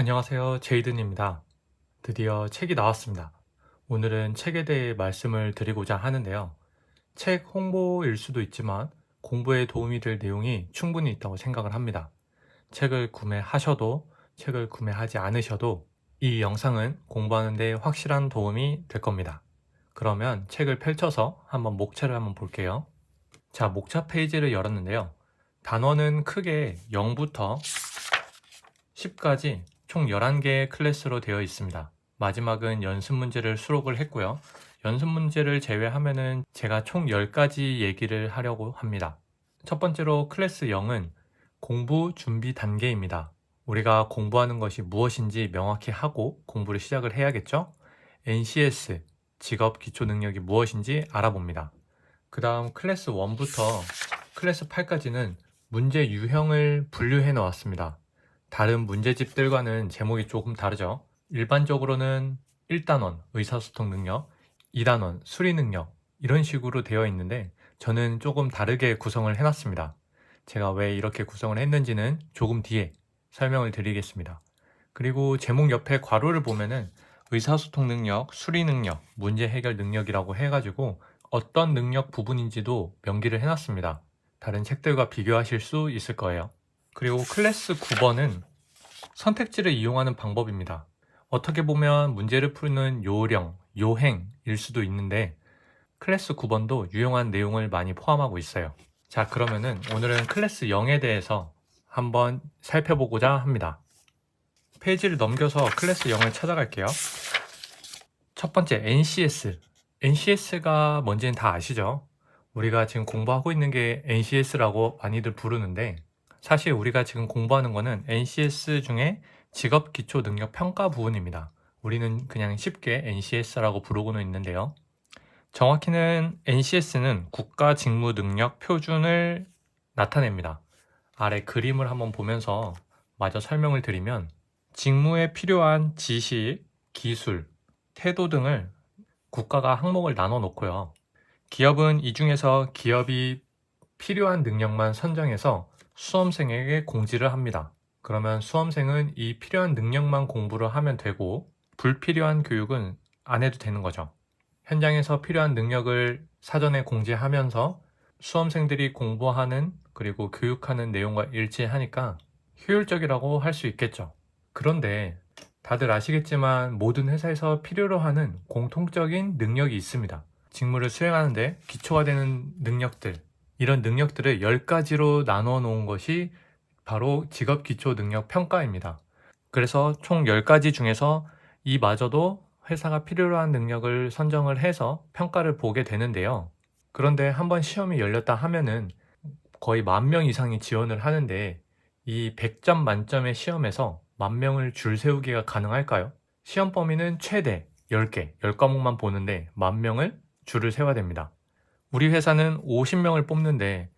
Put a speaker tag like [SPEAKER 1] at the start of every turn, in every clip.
[SPEAKER 1] 안녕하세요. 제이든입니다. 드디어 책이 나왔습니다. 오늘은 책에 대해 말씀을 드리고자 하는데요. 책 홍보일 수도 있지만 공부에 도움이 될 내용이 충분히 있다고 생각을 합니다. 책을 구매하셔도 책을 구매하지 않으셔도 이 영상은 공부하는데 확실한 도움이 될 겁니다. 그러면 책을 펼쳐서 한번 목차를 한번 볼게요. 자, 목차 페이지를 열었는데요. 단원은 크게 0부터 10까지 총 11개의 클래스로 되어 있습니다. 마지막은 연습 문제를 수록을 했고요. 연습 문제를 제외하면은 제가 총 10가지 얘기를 하려고 합니다. 첫 번째로 클래스 0은 공부 준비 단계입니다. 우리가 공부하는 것이 무엇인지 명확히 하고 공부를 시작을 해야겠죠? NCS, 직업 기초 능력이 무엇인지 알아봅니다. 그 다음 클래스 1부터 클래스 8까지는 문제 유형을 분류해 놓았습니다. 다른 문제집들과는 제목이 조금 다르죠. 일반적으로는 1단원 의사소통 능력, 2단원 수리 능력 이런 식으로 되어 있는데 저는 조금 다르게 구성을 해놨습니다. 제가 왜 이렇게 구성을 했는지는 조금 뒤에 설명을 드리겠습니다. 그리고 제목 옆에 괄호를 보면은 의사소통 능력, 수리 능력, 문제 해결 능력이라고 해가지고 어떤 능력 부분인지도 명기를 해놨습니다. 다른 책들과 비교하실 수 있을 거예요. 그리고 클래스 9번은 선택지를 이용하는 방법입니다. 어떻게 보면 문제를 푸는 요령, 요행일 수도 있는데 클래스 9번도 유용한 내용을 많이 포함하고 있어요. 자, 그러면은 오늘은 클래스 0에 대해서 한번 살펴보고자 합니다. 페이지를 넘겨서 클래스 0을 찾아갈게요. 첫 번째, NCS. NCS가 뭔지는 다 아시죠? 우리가 지금 공부하고 있는 게 NCS라고 많이들 부르는데 사실 우리가 지금 공부하는 거는 NCS 중에 직업 기초 능력 평가 부분입니다. 우리는 그냥 쉽게 NCS라고 부르고는 있는데요. 정확히는 NCS는 국가 직무 능력 표준을 나타냅니다. 아래 그림을 한번 보면서 마저 설명을 드리면 직무에 필요한 지식, 기술, 태도 등을 국가가 항목을 나눠 놓고요. 기업은 이 중에서 기업이 필요한 능력만 선정해서 수험생에게 공지를 합니다. 그러면 수험생은 이 필요한 능력만 공부를 하면 되고 불필요한 교육은 안 해도 되는 거죠. 현장에서 필요한 능력을 사전에 공지하면서 수험생들이 공부하는 그리고 교육하는 내용과 일치하니까 효율적이라고 할 수 있겠죠. 그런데 다들 아시겠지만 모든 회사에서 필요로 하는 공통적인 능력이 있습니다. 직무를 수행하는데 기초가 되는 능력들, 이런 능력들을 10가지로 나눠 놓은 것이 바로 직업 기초 능력 평가입니다. 그래서 총 10가지 중에서 이마저도 회사가 필요로 한 능력을 선정을 해서 평가를 보게 되는데요. 그런데 한번 시험이 열렸다 하면은 거의 만 명 이상이 지원을 하는데 이 100점 만점의 시험에서 만 명을 줄 세우기가 가능할까요? 시험 범위는 최대 10개, 10과목만 보는데 만 명을 줄을 세워야 됩니다. 우리 회사는 50명을 뽑는데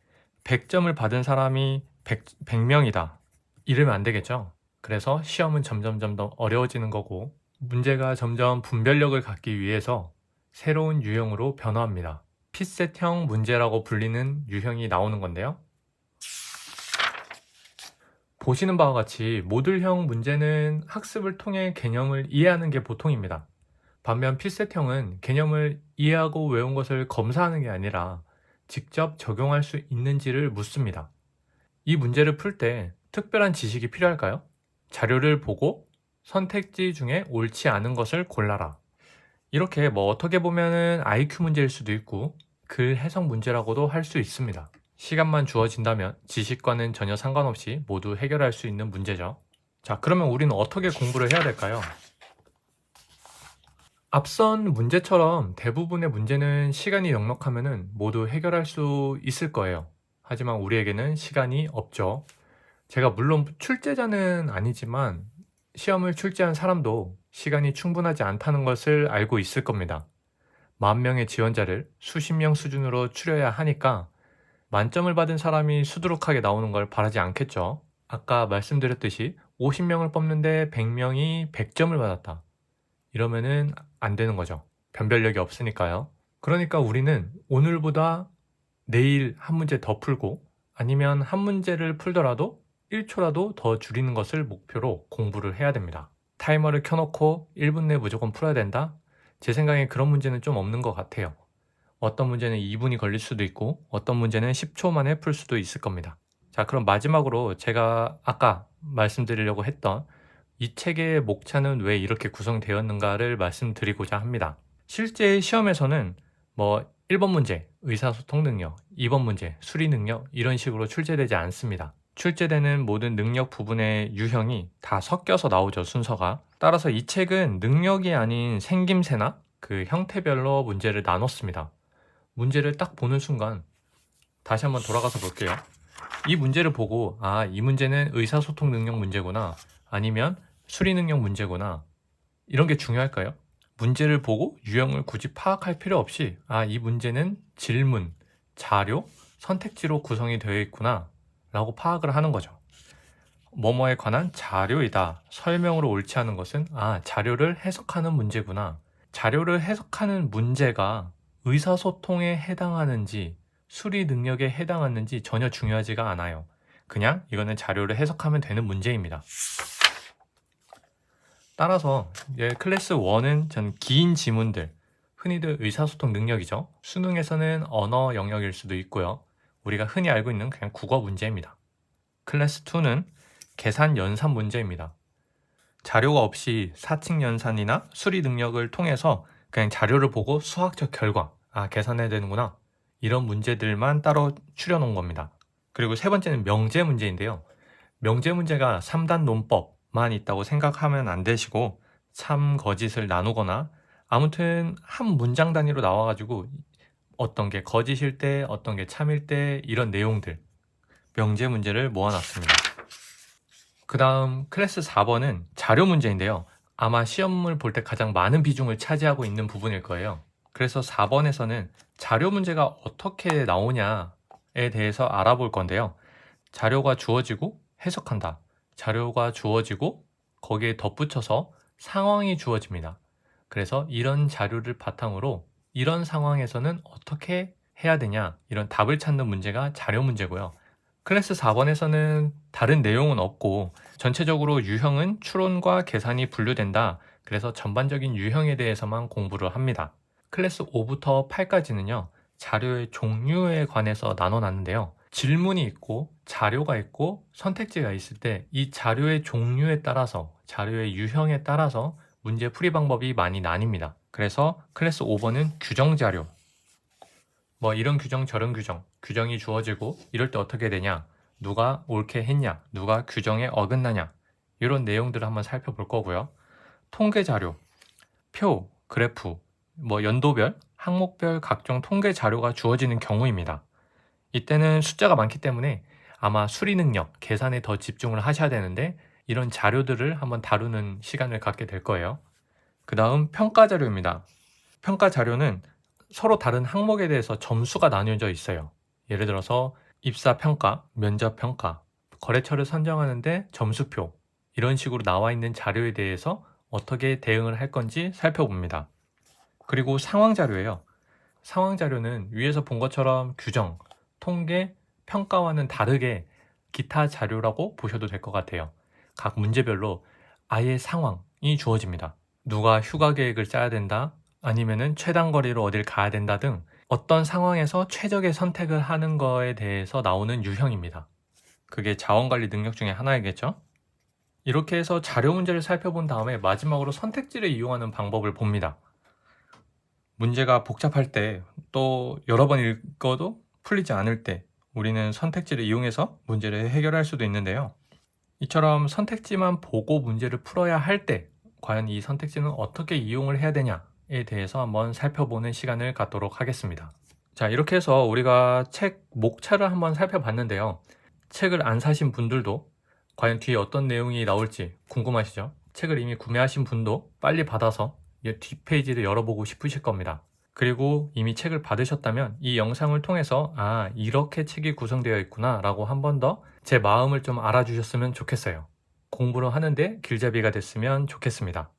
[SPEAKER 1] 100점을 받은 사람이 100, 100 명이다. 이러면 안 되겠죠? 그래서 시험은 점점점 더 어려워지는 거고 문제가 점점 분별력을 갖기 위해서 새로운 유형으로 변화합니다. 피셋형 문제라고 불리는 유형이 나오는 건데요. 보시는 바와 같이 모듈형 문제는 학습을 통해 개념을 이해하는 게 보통입니다. 반면 피셋형은 개념을 이해하고 외운 것을 검사하는 게 아니라 직접 적용할 수 있는지를 묻습니다. 이 문제를 풀 때 특별한 지식이 필요할까요? 자료를 보고 선택지 중에 옳지 않은 것을 골라라. 이렇게 뭐 어떻게 보면은 IQ 문제일 수도 있고 글 해석 문제라고도 할 수 있습니다. 시간만 주어진다면 지식과는 전혀 상관없이 모두 해결할 수 있는 문제죠. 자, 그러면 우리는 어떻게 공부를 해야 될까요? 앞선 문제처럼 대부분의 문제는 시간이 넉넉하면 모두 해결할 수 있을 거예요. 하지만 우리에게는 시간이 없죠. 제가 물론 출제자는 아니지만 시험을 출제한 사람도 시간이 충분하지 않다는 것을 알고 있을 겁니다. 만 명의 지원자를 수십 명 수준으로 추려야 하니까 만점을 받은 사람이 수두룩하게 나오는 걸 바라지 않겠죠. 아까 말씀드렸듯이 50명을 뽑는데 100명이 100점을 받았다. 이러면은 안 되는 거죠. 변별력이 없으니까요. 그러니까 우리는 오늘보다 내일 한 문제 더 풀고 아니면 한 문제를 풀더라도 1초라도 더 줄이는 것을 목표로 공부를 해야 됩니다. 타이머를 켜놓고 1분 내에 무조건 풀어야 된다? 제 생각에 그런 문제는 좀 없는 것 같아요. 어떤 문제는 2분이 걸릴 수도 있고 어떤 문제는 10초 만에 풀 수도 있을 겁니다. 자, 그럼 마지막으로 제가 아까 말씀드리려고 했던 이 책의 목차는 왜 이렇게 구성되었는가를 말씀드리고자 합니다. 실제 시험에서는 뭐 1번 문제 의사소통 능력, 2번 문제 수리 능력 이런 식으로 출제되지 않습니다. 출제되는 모든 능력 부분의 유형이 다 섞여서 나오죠, 순서가. 따라서 이 책은 능력이 아닌 생김새나 그 형태별로 문제를 나눴습니다. 문제를 딱 보는 순간 다시 한번 돌아가서 볼게요. 이 문제를 보고 아, 이 문제는 의사소통 능력 문제구나. 아니면 수리 능력 문제구나. 이런 게 중요할까요? 문제를 보고 유형을 굳이 파악할 필요 없이 아, 이 문제는 질문, 자료, 선택지로 구성이 되어 있구나. 라고 파악을 하는 거죠. 뭐뭐에 관한 자료이다. 설명으로 옳지 않은 것은 아, 자료를 해석하는 문제구나. 자료를 해석하는 문제가 의사소통에 해당하는지 수리 능력에 해당하는지 전혀 중요하지가 않아요. 그냥 이거는 자료를 해석하면 되는 문제입니다. 따라서 이제 클래스 1은 전 긴 지문들, 흔히들 의사소통 능력이죠. 수능에서는 언어 영역일 수도 있고요. 우리가 흔히 알고 있는 그냥 국어 문제입니다. 클래스 2는 계산 연산 문제입니다. 자료가 없이 사칙 연산이나 수리 능력을 통해서 그냥 자료를 보고 수학적 결과, 아, 계산해야 되는구나. 이런 문제들만 따로 추려놓은 겁니다. 그리고 세 번째는 명제 문제인데요. 명제 문제가 3단 논법 만 있다고 생각하면 안 되시고 참 거짓을 나누거나 아무튼 한 문장 단위로 나와가지고 어떤 게 거짓일 때, 어떤 게 참일 때 이런 내용들 명제 문제를 모아놨습니다. 그 다음 클래스 4번은 자료 문제인데요. 아마 시험을 볼 때 가장 많은 비중을 차지하고 있는 부분일 거예요. 그래서 4번에서는 자료 문제가 어떻게 나오냐에 대해서 알아볼 건데요. 자료가 주어지고 해석한다. 자료가 주어지고 거기에 덧붙여서 상황이 주어집니다. 그래서 이런 자료를 바탕으로 이런 상황에서는 어떻게 해야 되냐 이런 답을 찾는 문제가 자료 문제고요. 클래스 4번에서는 다른 내용은 없고 전체적으로 유형은 추론과 계산이 분류된다. 그래서 전반적인 유형에 대해서만 공부를 합니다. 클래스 5부터 8까지는요. 자료의 종류에 관해서 나눠놨는데요. 질문이 있고 자료가 있고 선택지가 있을 때 이 자료의 종류에 따라서 자료의 유형에 따라서 문제 풀이 방법이 많이 나뉩니다. 그래서 클래스 5번은 규정 자료. 뭐 이런 규정 저런 규정. 규정이 주어지고 이럴 때 어떻게 되냐. 누가 옳게 했냐. 누가 규정에 어긋나냐. 이런 내용들을 한번 살펴볼 거고요. 통계 자료. 표, 그래프, 뭐 연도별, 항목별 각종 통계 자료가 주어지는 경우입니다. 이때는 숫자가 많기 때문에 아마 수리 능력, 계산에 더 집중을 하셔야 되는데 이런 자료들을 한번 다루는 시간을 갖게 될 거예요. 그 다음 평가 자료입니다. 평가 자료는 서로 다른 항목에 대해서 점수가 나뉘어져 있어요. 예를 들어서 입사 평가, 면접 평가, 거래처를 선정하는데 점수표 이런 식으로 나와 있는 자료에 대해서 어떻게 대응을 할 건지 살펴봅니다. 그리고 상황 자료예요. 상황 자료는 위에서 본 것처럼 규정, 통계, 평가와는 다르게 기타 자료라고 보셔도 될 것 같아요. 각 문제별로 아예 상황이 주어집니다. 누가 휴가 계획을 짜야 된다, 아니면은 최단 거리로 어딜 가야 된다 등 어떤 상황에서 최적의 선택을 하는 거에 대해서 나오는 유형입니다. 그게 자원관리 능력 중에 하나이겠죠? 이렇게 해서 자료 문제를 살펴본 다음에 마지막으로 선택지를 이용하는 방법을 봅니다. 문제가 복잡할 때 또 여러 번 읽어도 풀리지 않을 때 우리는 선택지를 이용해서 문제를 해결할 수도 있는데요. 이처럼 선택지만 보고 문제를 풀어야 할 때 과연 이 선택지는 어떻게 이용을 해야 되냐에 대해서 한번 살펴보는 시간을 갖도록 하겠습니다. 자, 이렇게 해서 우리가 책 목차를 한번 살펴봤는데요. 책을 안 사신 분들도 과연 뒤에 어떤 내용이 나올지 궁금하시죠? 책을 이미 구매하신 분도 빨리 받아서 이 뒷페이지를 열어보고 싶으실 겁니다. 그리고 이미 책을 받으셨다면 이 영상을 통해서 아, 이렇게 책이 구성되어 있구나 라고 한 번 더 제 마음을 좀 알아주셨으면 좋겠어요. 공부를 하는데 길잡이가 됐으면 좋겠습니다.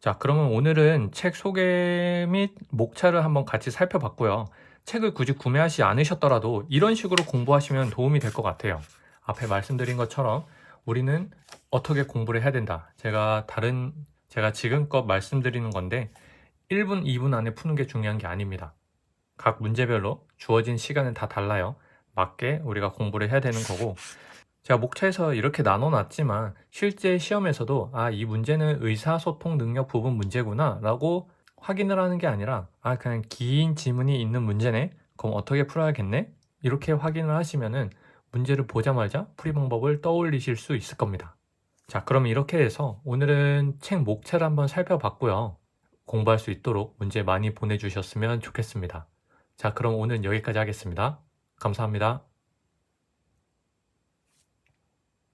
[SPEAKER 1] 자, 그러면 오늘은 책 소개 및 목차를 한번 같이 살펴봤고요. 책을 굳이 구매하지 않으셨더라도 이런 식으로 공부하시면 도움이 될 것 같아요. 앞에 말씀드린 것처럼 우리는 어떻게 공부를 해야 된다. 제가 다른, 제가 지금껏 말씀드리는 건데 1분, 2분 안에 푸는 게 중요한 게 아닙니다. 각 문제별로 주어진 시간은 다 달라요. 맞게 우리가 공부를 해야 되는 거고 제가 목차에서 이렇게 나눠 놨지만 실제 시험에서도 아, 이 문제는 의사소통 능력 부분 문제구나 라고 확인을 하는 게 아니라 아, 그냥 긴 지문이 있는 문제네? 그럼 어떻게 풀어야겠네? 이렇게 확인을 하시면은 문제를 보자마자 풀이 방법을 떠올리실 수 있을 겁니다. 자, 그럼 이렇게 해서 오늘은 책 목차를 한번 살펴봤고요. 공부할 수 있도록 문제 많이 보내주셨으면 좋겠습니다. 자, 그럼 오늘 여기까지 하겠습니다. 감사합니다.